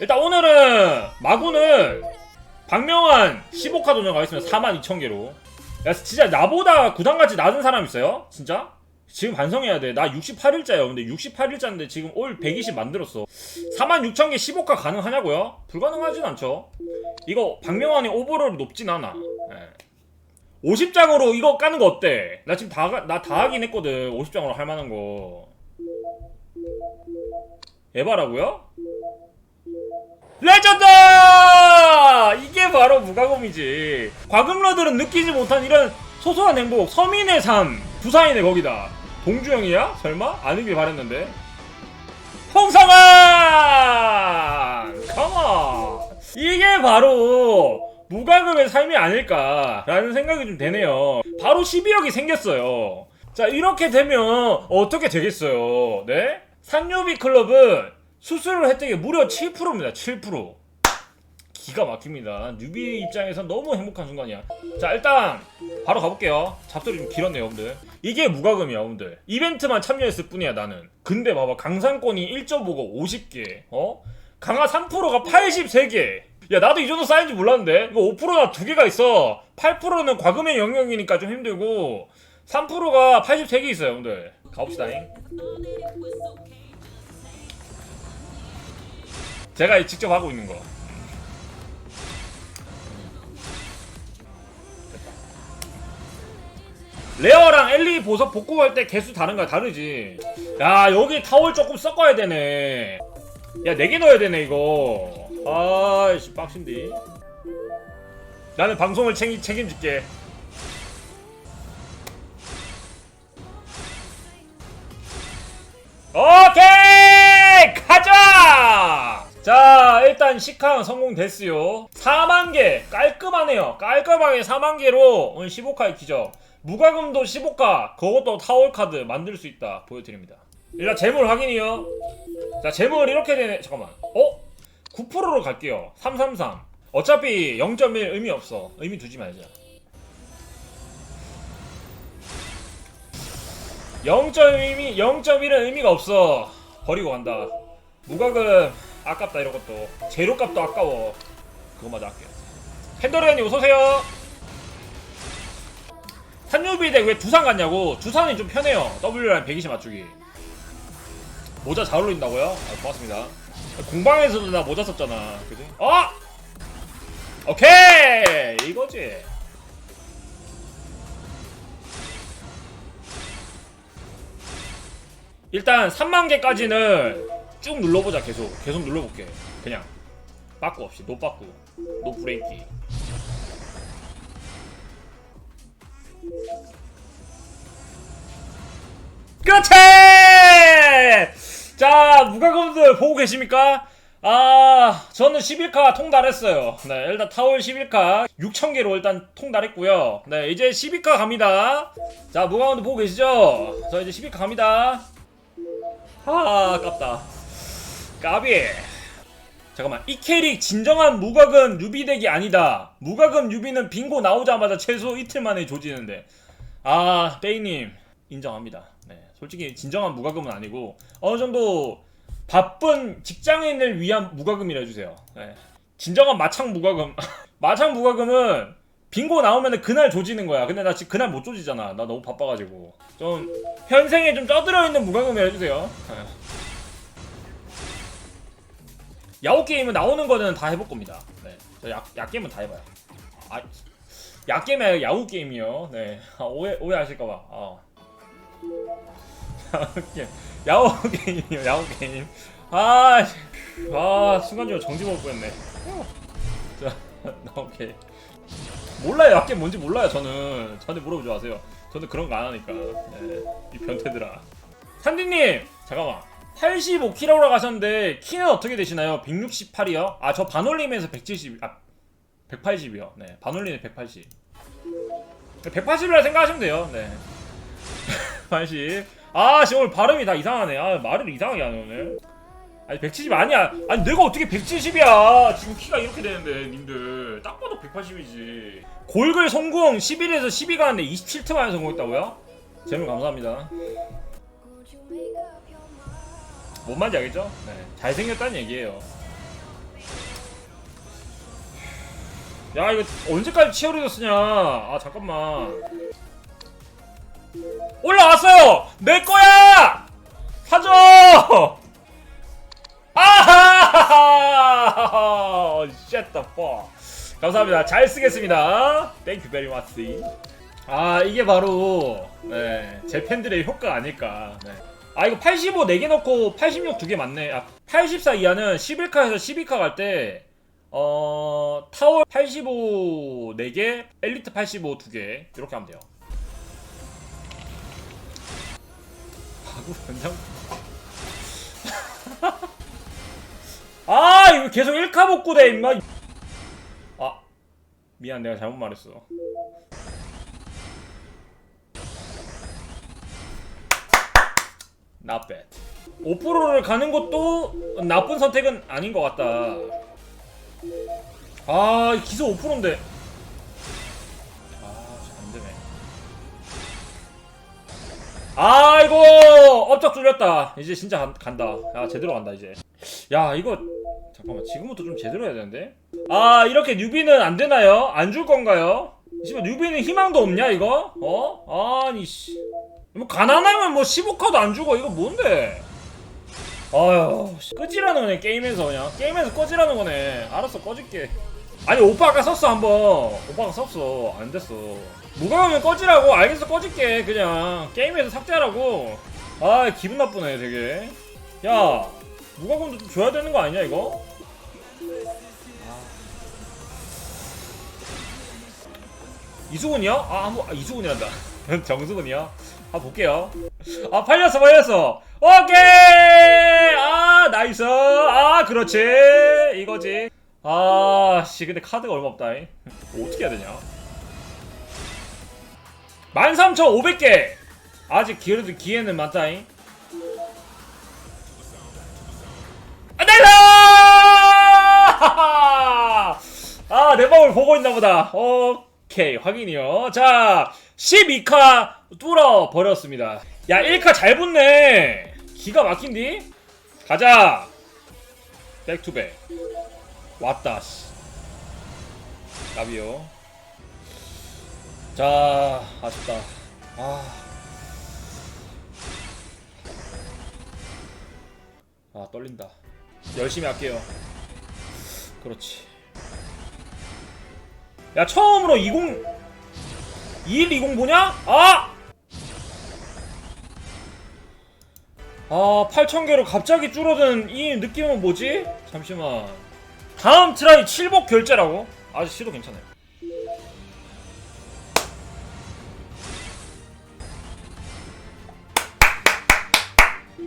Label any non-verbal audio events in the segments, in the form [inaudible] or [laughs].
일단 오늘은 마군을 박명환 15카 도전 가겠습니다 42,000개로 야 진짜 나보다 구단같이 낮은 사람 있어요? 진짜? 지금 반성해야 돼 나 68일자예요 근데 68일자인데 지금 올 120 만들었어 46,000개 15카 가능하냐고요? 불가능하진 않죠 이거 박명환이 오버롤이 높진 않아 예. 50장으로 이거 까는 거 어때? 나 지금 다, 나다 하긴 했거든 50장으로 할 만한 거 에바라고요? 레전드! 이게 바로 무가곰이지. 과금러들은 느끼지 못한 이런 소소한 행복, 서민의 삶, 부사이네 거기다. 동주형이야? 설마? 아니길 바랬는데. 홍성환! 컴온! 이게 바로 무가금의 삶이 아닐까라는 생각이 좀 되네요. 바로 12억이 생겼어요. 자, 이렇게 되면 어떻게 되겠어요? 네? 산유비 클럽은 수수료 혜택이 무려 7%입니다. 7%. 기가 막힙니다. 뉴비 입장에선 너무 행복한 순간이야. 자, 일단 바로 가볼게요. 잡소리 좀 길었네요, 여러분들. 이게 무과금이야, 여러분들. 이벤트만 참여했을 뿐이야, 나는. 근데 봐봐, 강산권이 1.5가 50개, 어? 강화 3%가 83개. 야, 나도 이 정도 쌓인지 몰랐는데. 이거 5%나 두 개가 있어. 8%는 과금의 영역이니까 좀 힘들고, 3%가 83개 있어요, 여러분들. 가봅시다잉. 제가 직접 하고 있는 거. 레어랑 엘리 보석 복구할 때 개수 다른 거야 다르지. 야 여기 타월 조금 섞어야 되네. 야네개 넣어야 되네 이거. 아이씨 빡신디. 나는 방송을 책임, 책임질게. 오케이! 가자! 자 일단 시캉 성공됐어요. 4만개. 깔끔하네요. 깔끔하게 4만개로 오늘 15카의 기적. 무과금도 15카 그것도 타월카드 만들 수 있다. 보여드립니다. 일단 재물 확인이요. 자 재물 이렇게 되네. 잠깐만. 어? 9%로 갈게요 333 어차피 0.1 의미 없어 의미 두지 말자 0.1이 0.1은 의미가 없어. 버리고 간다. 무과금 아깝다 이런 것도. 재료값도 아까워. 그거마저 할게요. 팬더레님 어서 오세요. 산유비대 왜 두산 갔냐고? 두산이 좀 편해요. WR 120 맞추기. 모자 잘 어울린다고요? 아, 고맙습니다. 공방에서도 나 모자 썼잖아. 그지? 어! 오케이! 이거지. 일단 3만 개까지는 쭉 눌러보자 계속 계속 눌러볼게 그냥 빠꾸 없이 노 빠꾸 노 브레이키 그렇지 자 무가검들 보고 계십니까? 아 저는 11카 통달했어요. 네 일단 타월 11카 6,000개로 일단 통달했고요. 네 이제 12카 갑니다. 자 무가검들 보고 계시죠? 저 이제 12카 갑니다. 아 아깝다. 까비. 잠깐만 이 캐릭 진정한 무과금 유비 덱이 아니다. 무과금 유비는 빙고 나오자마자 최소 이틀 만에 조지는데. 아 빼이님 인정합니다. 네 솔직히 진정한 무과금은 아니고 어느 정도 바쁜 직장인을 위한 무과금이라 해주세요 네. 진정한 마창 무과금 [laughs] 마창 무과금은 빙고 나오면 그날 조지는 거야 근데 나 지금 그날 못 조지잖아 나 너무 바빠가지고 좀 현생에 좀 떠들어 있는 무과금을 해주세요 네. 야구 게임은 나오는 거는 다 해볼 겁니다. 네, 저약 게임은 다 해봐요. 아, 약 게임이 야구 게임이요. 네, 아, 오해 오해하실까봐. 아. 야구 게임, 야구 게임이요, 야구 게임. 아, 씨. 아 순간적으로 정지 먹을 뻔했네. 자, 나 [laughs] 오케이. 몰라요, 약 게임 뭔지 몰라요. 저는 저한테 물어보지 마세요. 저는 그런 거 안 하니까. 네, 이 변태들아. 산디님, 잠깐만. 85kg로 가셨는데 키는 어떻게 되시나요? 168이요? 아 저 반올림에서 170, 아 180이요. 네, 반올림에 180. 180이라 생각하시면 돼요. 네. [laughs] 80. 아, 씨 오늘 발음이 다 이상하네. 아, 말을 이상하게 하네 오늘. 아니 170 아니야. 아니 내가 어떻게 170이야? 지금 키가 이렇게 되는데 님들 딱 봐도 180이지. 골글 성공 11에서 12 가는데 27트 만에 성공했다고요? 재물 감사합니다. 뭔 말인지 알겠죠? 네. 잘생겼다는 얘기예요. 야 이거 언제까지 치어리더 쓰냐? 아 잠깐만. 올라왔어요. 내 거야. 사줘. 아하하하. Shut the. 감사합니다. 잘 쓰겠습니다. You very much. 아 이게 바로 네, 제 팬들의 효과 아닐까. 네. 아 이거 85 4개 넣고 86 2개 맞네. 아, 84 이하는 11카에서 12카 갈 때 어, 타월 85 4개, 엘리트 85 2개 이렇게 하면 돼요. 아구 변장. [laughs] 아 이거 계속 1카 복구 돼 임마. 아 미안 내가 잘못 말했어. Not bad. 5%를 가는 것도 나쁜 선택은 아닌 것 같다. 아, 이 기소 5%인데. 아, 이거 업적 뚫렸다. 이제 진짜 간, 간다. 야, 제대로 간다 이제. 야, 이거 잠깐만. 지금부터 좀 제대로 해야 되는데. 아, 이렇게 뉴비는 안 되나요? 안 줄 건가요? 씨발 뉴비는 희망도 없냐 이거? 어? 아니 씨. 뭐 가난하면 뭐 15카도 안 주고 이거 뭔데? 아유 씨, 꺼지라는 거네 게임에서 그냥 게임에서 꺼지라는 거네 알았어 꺼질게 아니 오빠 아까 썼어 한번 오빠가 썼어 안 됐어 무감하면 꺼지라고 알겠어 꺼질게 그냥 게임에서 삭제하라고 아 기분 나쁘네 되게 야좀 줘야 되는 거 아니냐 이거? 아, 한번 아, 이수근이란다. [laughs] 정수근이요? 아, 볼게요. 아, 팔렸어, 팔렸어. 오케이! 아, 나이스. 아, 그렇지. 이거지. 아, 씨, 근데 카드가 얼마 없다. 잉. 어떻게 해야 되냐? 13,500개! 아직 그래도 기회는 많다잉. 아, 나이스! [laughs] 아, 내 방을 보고 있나 보다. 오케이, 확인이요. 자, 12카 뚫어 버렸습니다. 야, 1카 잘 붙네. 기가 막힌디? 가자. 백투백. 왔다, 씨. 나비요. 자, 아쉽다. 아. 아, 떨린다. 열심히 할게요. 그렇지. 야 처음으로 20 2120 보냐? 아! 아 8,000개로 갑자기 줄어든 이 느낌은 뭐지? 잠시만 다음 트라이 7복 결제라고? 아직 시도 괜찮아요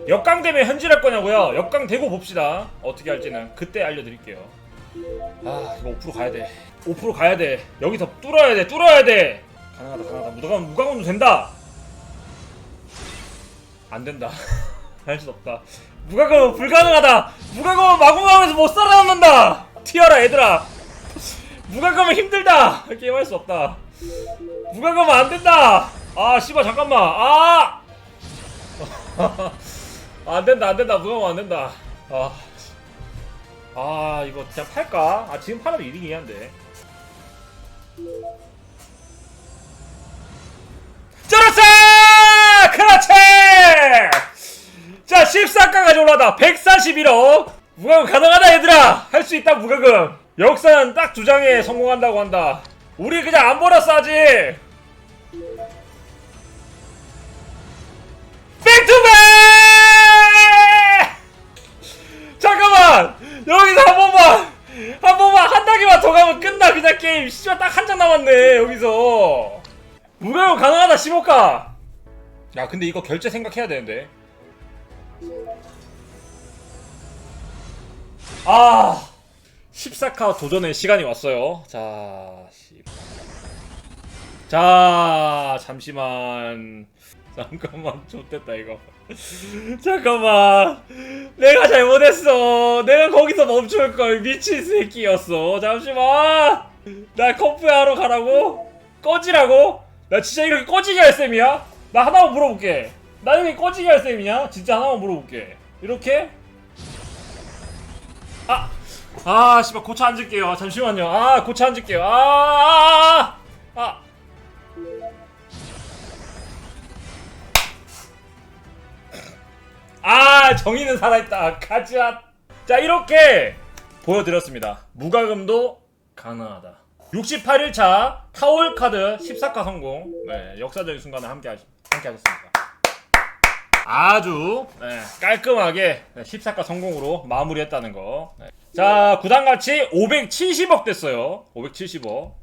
역강 되면 현질할 거냐고요? 역강 되고 봅시다 어떻게 할지는 그때 알려드릴게요 아 이거 5% 가야 돼. 5% 가야 돼. 여기서 뚫어야 돼. 뚫어야 돼. 가능하다. 가능하다. 무가감 무강원도 된다. 안 된다. [laughs] 할 수 없다. 무가감 불가능하다. 무가감 마구마구에서 못 살아남는다. 튀어라 얘들아. 무가감은 힘들다. 게임할 수 없다. 무가감은 안 된다. 아 씨발 잠깐만. 아. [laughs] 안 된다. 안 된다. 무가감 안 된다. 아. 아 이거 진짜 팔까? 아 지금 팔아도 이득이긴 한데 쩔었어! 그렇지! 자 14가까지 올라다 141억 무과금 가능하다 얘들아! 할 수 있다 무과금! 역사는 딱 두 장에 성공한다고 한다. 우리 그냥 안 버렸어 아직! 백투백! 잠깐만! 여기서 한 번만 한 번만 한 단계만 더 가면 끝나 그냥 게임. 씨발 딱 한 장 남았네 여기서. 무료로 가능하다 15가! 야 근데 이거 결제 생각해야 되는데 아 14카 도전의 시간이 왔어요. 자 씨. 자 잠시만. 잠깐만 [laughs] 좋됐다 이거. [laughs] 잠깐만. 내가 잘못했어. 내가 거기서 멈출걸. 미친 새끼였어. 잠시만. 나 컴프 하러 가라고? 꺼지라고? 나 진짜 이렇게 꺼지게 할 셈이야? 나 하나만 물어볼게. 나 여기 꺼지게 할 셈이냐? 진짜 하나만 물어볼게. 이렇게 아! 아, 씨발 고쳐 앉을게요. 잠시만요. 아, 고쳐 앉을게요. 아! 아! 아! 아. 아, 정의는 살아있다. 가자. 자, 이렇게 보여드렸습니다. 무과금도 가능하다. 68일차 타월 카드 14카 성공. 네, 역사적인 순간을 함께, 하시, 함께 하셨습니다. 아주 네, 깔끔하게 14카 성공으로 마무리했다는 거. 네. 자, 구단 가치 570억 됐어요. 570억.